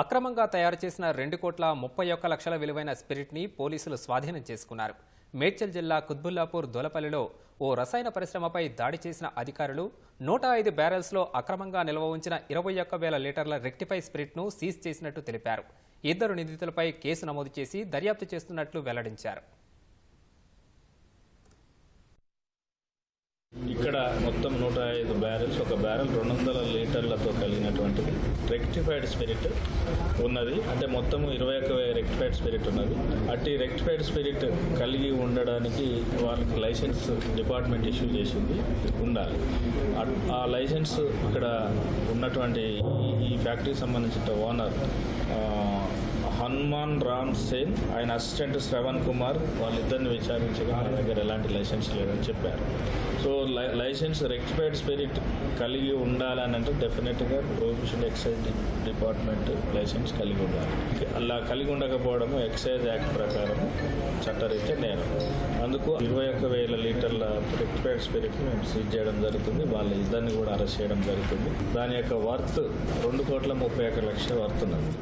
అక్రమంగా తయారు చేసిన రెండు కోట్ల ముప్పై ఒక్క లక్షల విలువైన స్పిరిట్ని పోలీసులు స్వాధీనం చేసుకున్నారు. మేడ్చల్ జిల్లా కుత్బుల్లాపూర్ దొలపల్లిలో ఓ రసాయన పరిశ్రమపై దాడి చేసిన అధికారులు నూట ఐదు బ్యారెల్స్లో అక్రమంగా నిల్వ ఉంచిన ఇరవై ఒక్క వేల లీటర్ల రెక్టిఫై స్పిరిట్ను సీజ్ చేసినట్టు తెలిపారు. ఇద్దరు నిందితులపై కేసు నమోదు చేసి దర్యాప్తు చేస్తున్నట్లు వెల్లడించారు. ఇక్కడ మొత్తం నూట ఐదు బ్యారెల్స్ ఒక బ్యారెల్ రెండు వందల లీటర్లతో కలిగినటువంటిది రెక్టిఫైడ్ స్పిరిట్ ఉన్నది. అంటే మొత్తం ఇరవై ఒక్క రెక్టిఫైడ్ స్పిరిట్ ఉన్నది. అట్టి రెక్టిఫైడ్ స్పిరిట్ కలిగి ఉండడానికి వాళ్ళకి లైసెన్స్ డిపార్ట్మెంట్ ఇష్యూ చేసింది ఉండాలి. ఆ లైసెన్స్ ఇక్కడ ఉన్నటువంటి ఈ- ఈ ఫ్యాక్టరీకి సంబంధించిన ఓనర్ హనుమాన్ రామ్ సేన్ ఆయన అసిస్టెంట్ శ్రవణ్ కుమార్ వాళ్ళిద్దరిని విచారించగా మన దగ్గర ఎలాంటి లైసెన్స్ లేదని చెప్పారు. సో లై- లైసెన్స్ రెక్టిఫైడ్ స్పిరిట్ కలిగి ఉండాలని అంటే డెఫినెట్గా ప్రొహిబిషన్ ఎక్సైజ్ డిపార్ట్మెంట్ లైసెన్స్ కలిగి ఉండాలి. అలా కలిగి ఉండకపోవడము ఎక్సైజ్ యాక్ట్ ప్రకారం చట్టరీత్యా నేరం. అందుకు ఇరవై ఒక్క వేల లీటర్ల రెక్టిఫైడ్ స్పిరిట్ మేము సీజ్ చేయడం జరుగుతుంది. వాళ్ళ ఇద్దరిని కూడా అరెస్ట్ చేయడం జరుగుతుంది. దాని యొక్క వర్త్ రెండు కోట్ల ముప్పై ఒక్క లక్షల వర్త్ ఉన్నది.